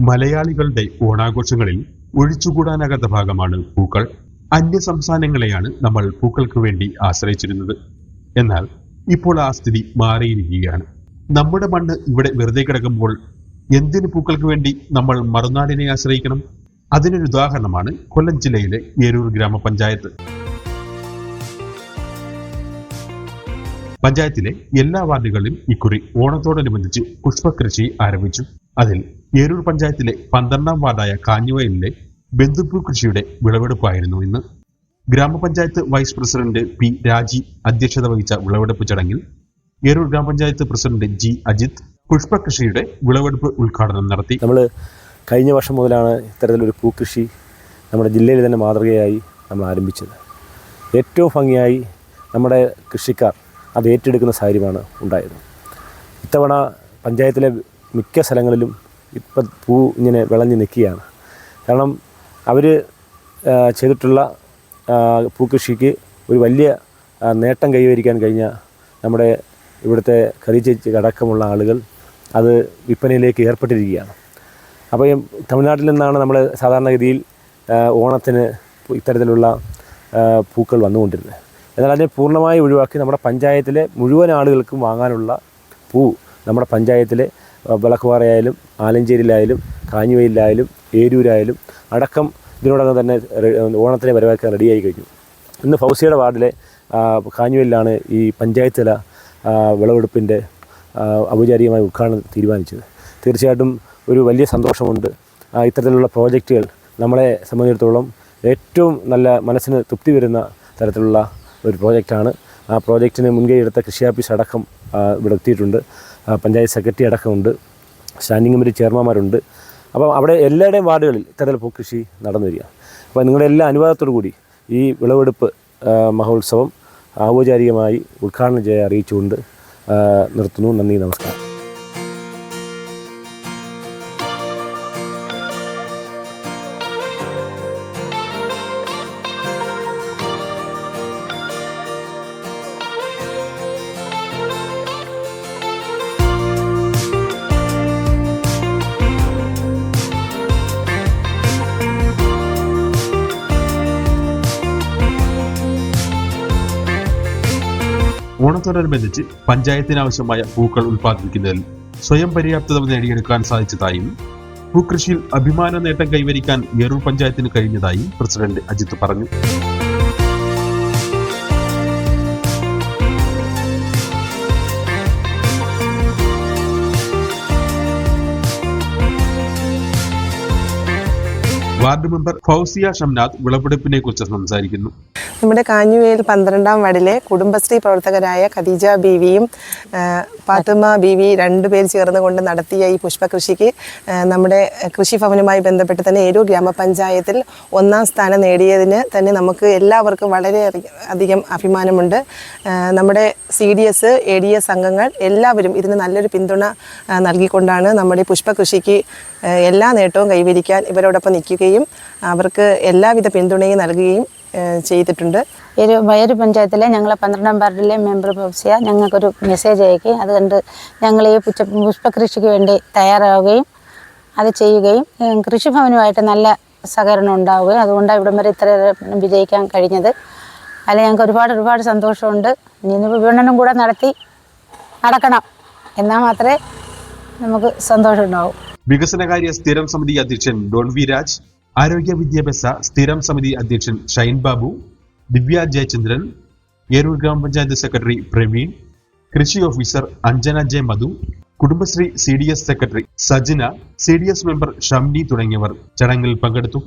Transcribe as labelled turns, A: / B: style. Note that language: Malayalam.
A: മലയാളികളുടെ ഓണാഘോഷങ്ങളിൽ ഒഴിച്ചുകൂടാനാകാത്ത ഭാഗമാണ് പൂക്കൾ. അന്യ സംസ്ഥാനങ്ങളെയാണ് നമ്മൾ പൂക്കൾക്ക് വേണ്ടി ആശ്രയിച്ചിരുന്നത്. എന്നാൽ ഇപ്പോൾ ആ സ്ഥിതി മാറിയിരിക്കുകയാണ്. നമ്മുടെ മണ്ണ് ഇവിടെ വെറുതെ കിടക്കുമ്പോൾ എന്തിനു പൂക്കൾക്ക് വേണ്ടി നമ്മൾ മറുനാടിനെ ആശ്രയിക്കണം? അതിനൊരു ഉദാഹരണമാണ് കൊല്ലം ജില്ലയിലെ ഏരൂർ ഗ്രാമപഞ്ചായത്ത്. പഞ്ചായത്തിലെ എല്ലാ വാർഡുകളിലും ഇക്കുറി ഓണത്തോടനുബന്ധിച്ച് പുഷ്പകൃഷി ആരംഭിച്ചു. അതിൽ ഏരൂർ പഞ്ചായത്തിലെ പന്ത്രണ്ടാം വാർഡായ കാഞ്ഞുവയലിലെ ബന്ധുപ്പൂ കൃഷിയുടെ വിളവെടുപ്പായിരുന്നു ഇന്ന്. ഗ്രാമപഞ്ചായത്ത് വൈസ് പ്രസിഡന്റ് പി രാജി അധ്യക്ഷത വഹിച്ച വിളവെടുപ്പ് ചടങ്ങിൽ ഏരൂർ ഗ്രാമപഞ്ചായത്ത് പ്രസിഡന്റ് ജി അജിത് പുഷ്പകൃഷിയുടെ വിളവെടുപ്പ് ഉദ്ഘാടനം നടത്തി.
B: നമ്മൾ കഴിഞ്ഞ വർഷം മുതലാണ് ഇത്തരത്തിലൊരു പൂക്കൃഷി നമ്മുടെ ജില്ലയിൽ തന്നെ മാതൃകയായി നമ്മൾ ആരംഭിച്ചത്. ഏറ്റവും ഭംഗിയായി നമ്മുടെ കൃഷിക്കാർ അത് ഏറ്റെടുക്കുന്ന സാഹചര്യമാണ് ഉണ്ടായത്. ഇത്തവണ പഞ്ചായത്തിലെ മിക്ക സ്ഥലങ്ങളിലും ഇപ്പം പൂ ഇങ്ങനെ വിളഞ്ഞ് നിൽക്കുകയാണ്. കാരണം അവർ ചെയ്തിട്ടുള്ള പൂക്കൃഷിക്ക് ഒരു വലിയ നേട്ടം കൈവരിക്കാൻ കഴിഞ്ഞ നമ്മുടെ ഇവിടുത്തെ ഖദീജ അടക്കമുള്ള ആളുകൾ അത് വിൽപ്പനയിലേക്ക് ഏർപ്പെട്ടിരിക്കുകയാണ്. അപ്പോൾ ഈ തമിഴ്നാട്ടിൽ നിന്നാണ് നമ്മൾ സാധാരണഗതിയിൽ ഓണത്തിന് ഇത്തരത്തിലുള്ള പൂക്കൾ വന്നുകൊണ്ടിരുന്നത്. എന്നാൽ അതിനെ പൂർണമായി ഒഴിവാക്കി നമ്മുടെ പഞ്ചായത്തിലെ മുഴുവൻ ആളുകൾക്കും വാങ്ങാനുള്ള പൂ നമ്മുടെ പഞ്ചായത്തിലെ വിളക്കുപാറയായാലും ആലഞ്ചേരിയിലായാലും കാഞ്ഞുവയിലായാലും ഏരൂരായാലും അടക്കം ഇതിനോടകം തന്നെ ഓണത്തിനെ വരവേൽക്കാൻ റെഡിയായി കഴിഞ്ഞു. ഇന്ന് ഫൗസിയുടെ വാർഡിലെ കാഞ്ഞുവയിലാണ് ഈ പഞ്ചായത്ത് തല വിളവെടുപ്പിന്റെ ഔപചാരികമായി ഉദ്ഘാടനം തീരുമാനിച്ചത്. തീർച്ചയായിട്ടും ഒരു വലിയ സന്തോഷമുണ്ട്. ഇത്തരത്തിലുള്ള പ്രോജക്റ്റുകൾ നമ്മളെ സംബന്ധിച്ചിടത്തോളം ഏറ്റവും നല്ല മനസ്സിന് തൃപ്തി വരുന്ന തരത്തിലുള്ള ഒരു പ്രോജക്റ്റാണ്. ആ പ്രോജക്റ്റിന് മുൻകൈ എടുത്ത കൃഷി ഓഫീസ് അടക്കം ഇവിടെ എത്തിയിട്ടുണ്ട്. പഞ്ചായത്ത് സെക്രട്ടറി അടക്കമുണ്ട്. സ്റ്റാൻഡിംഗ് കമ്മിറ്റി ചെയർമാന്മാരുണ്ട് അപ്പം അവിടെ എല്ലാവരുടെയും വാർഡുകളിൽ ഇത്തരത്തിൽ പൂക്കൃഷി നടന്നു വരിക. അപ്പോൾ നിങ്ങളുടെ എല്ലാ അനുവാദത്തോടു കൂടി ഈ വിളവെടുപ്പ് മഹോത്സവം ഔപചാരികമായി ഉദ്ഘാടനം ചെയ്യാൻ അറിയിച്ചുകൊണ്ട് നിർത്തുന്നു. നന്ദി നമസ്കാരം.
A: ഓണത്തോടനുബന്ധിച്ച് പഞ്ചായത്തിനാവശ്യമായ പൂക്കൾ ഉൽപ്പാദിപ്പിക്കുന്നതിൽ സ്വയം പര്യാപ്തത നേടിയെടുക്കാൻ സാധിച്ചതായും ഭൂകൃഷിയിൽ അഭിമാന നേട്ടം കൈവരിക്കാൻ ഏറൂർ പഞ്ചായത്തിന് കഴിഞ്ഞതായും പ്രസിഡന്റ് അജിത് പറഞ്ഞു. വാർഡ് മെമ്പർ ഫൗസിയ ഷംനാഥ് വിളവെടുപ്പിനെ കുറിച്ച് സംസാരിക്കുന്നു.
C: നമ്മുടെ കാഞ്ഞുവേൽ പന്ത്രണ്ടാം വാർഡിലെ കുടുംബശ്രീ പ്രവർത്തകരായ ഖദീജ ബീവിയും ഫാത്തിമ ബീവി രണ്ടുപേർ ചേർന്നുകൊണ്ട് നടത്തിയ ഈ പുഷ്പകൃഷിക്ക് നമ്മുടെ കൃഷിഭവനുമായി ബന്ധപ്പെട്ട് തന്നെ ഏരൂർ ഗ്രാമപഞ്ചായത്തിൽ ഒന്നാം സ്ഥാനം നേടിയതിന് തന്നെ നമുക്ക് എല്ലാവർക്കും വളരെ അധികം അഭിമാനമുണ്ട്. നമ്മുടെ C D S A D S അംഗങ്ങൾ എല്ലാവരും ഇതിന് നല്ലൊരു പിന്തുണ നൽകിക്കൊണ്ടാണ് നമ്മുടെ പുഷ്പകൃഷിക്ക് എല്ലാ നേട്ടവും കൈവരിക്കാൻ ഇവരോടൊപ്പം നിൽക്കുകയും അവർക്ക് എല്ലാവിധ പിന്തുണയും നൽകുകയും ചെയ്തിട്ടുണ്ട്.
D: ഒരു വയറു പഞ്ചായത്തിലെ ഞങ്ങളെ പന്ത്രണ്ടാം വാർഡിലെ മെമ്പർ ഫൗസിയ ഞങ്ങൾക്കൊരു മെസ്സേജ് അയക്കുകയും അത് കണ്ട് ഞങ്ങൾ ഈ പുച്ച പുഷ്പകൃഷിക്ക് വേണ്ടി തയ്യാറാവുകയും അത് ചെയ്യുകയും കൃഷിഭവനുമായിട്ട് നല്ല സഹകരണം ഉണ്ടാവുകയും അതുകൊണ്ടാണ് ഇവിടം വരെ ഇത്ര വിജയിക്കാൻ കഴിഞ്ഞത്. അതിൽ ഞങ്ങൾക്ക് ഒരുപാട് ഒരുപാട് സന്തോഷമുണ്ട്. ഇനി വിപണനം കൂടെ നടത്തി നടക്കണം. എന്നാൽ മാത്രമേ നമുക്ക് സന്തോഷം ഉണ്ടാവും
A: വികസനകാര്യ സ്ഥിരം സമിതി അധ്യക്ഷൻ ഡോൺ വി രാജ് ആരോഗ്യ വിദ്യാഭ്യാസ സ്ഥിരം സമിതി അധ്യക്ഷൻ ഷൈൻ ബാബു ദിവ്യ ജയചന്ദ്രൻ ഏരൂർ ഗ്രാമപഞ്ചായത്ത് സെക്രട്ടറി പ്രവീൺ കൃഷി officer Anjana J Madhu Kudumbashree C D S secretary Sajana C D S member Shamni തുടങ്ങിയവർ ചടങ്ങിൽ പങ്കെടുത്തു.